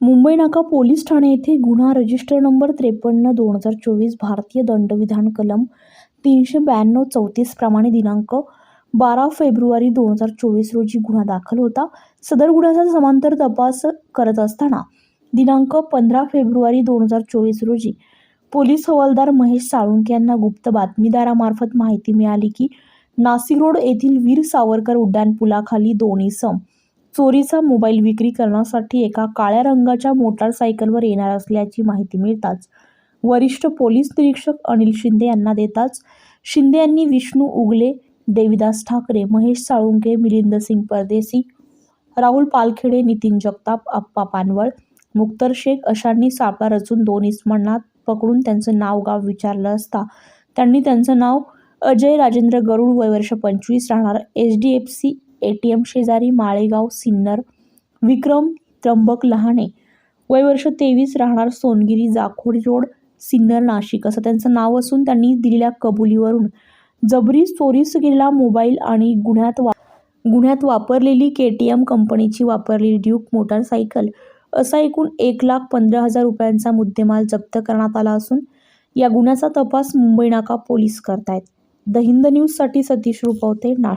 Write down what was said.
मुंबई नाका पोलीस ठाणे येथे गुन्हा रजिस्टर नंबर त्रेपन्न दोन हजार चोवीस भारतीय दंडविधान कलम तीनशे ब्याण्णव चौतीस प्रमाणे दिनांक बारा फेब्रुवारी दोन हजार चोवीस रोजी गुन्हा दाखल होता. सदर गुन्ह्याचा समांतर तपास करत असताना दिनांक पंधरा फेब्रुवारी दोन हजार चोवीस रोजी पोलीस हवालदार महेश साळुंके यांना गुप्त बातमीदारामार्फत माहिती मिळाली की नाशिक रोड येथील वीर सावरकर उड्डाण पुलाखाली सम चोरीचा मोबाईल विक्री करण्यासाठी एका काळ्या रंगाच्या मोटारसायकलवर येणार असल्याची माहिती मिळताच वरिष्ठ पोलीस निरीक्षक अनिल शिंदे यांना देताच शिंदे यांनी विष्णू उगले देविदास ठाकरे महेश साळुंके मिलिंद सिंग परदेसी राहुल पालखेडे नितीन जगताप आप्पा पानवळ मुक्तर शेख अशांनी सापळा रचून दोन इस्मांना पकडून त्यांचं नाव गाव विचारलं असता त्यांनी त्यांचं नाव अजय राजेंद्र गरुड वय वर्ष पंचवीस राहणार H D F C A T M शेजारी माळेगाव सिन्नर विक्रम त्र्यंबक लहाणे. वय वर्ष तेवीस राहणार सोनगिरी जाखोडी रोड सिन्नर नाशिक. असं त्यांचं नाव असून त्यांनी दिलेल्या कबुलीवरून जबरी चोरीस गेलेला मोबाईल आणि गुन्ह्यात वा गुन्ह्यात वापरलेली के टी एम कंपनीची वापरलेली ड्यूक मोटारसायकल असा एकूण एक लाख पंधरा हजार रुपयांचा मुद्देमाल जप्त करण्यात आला असून या गुन्ह्याचा तपास मुंबई नाका पोलीस करतायत. द हिंद न्यूजसाठी सतीश रुपवते नाश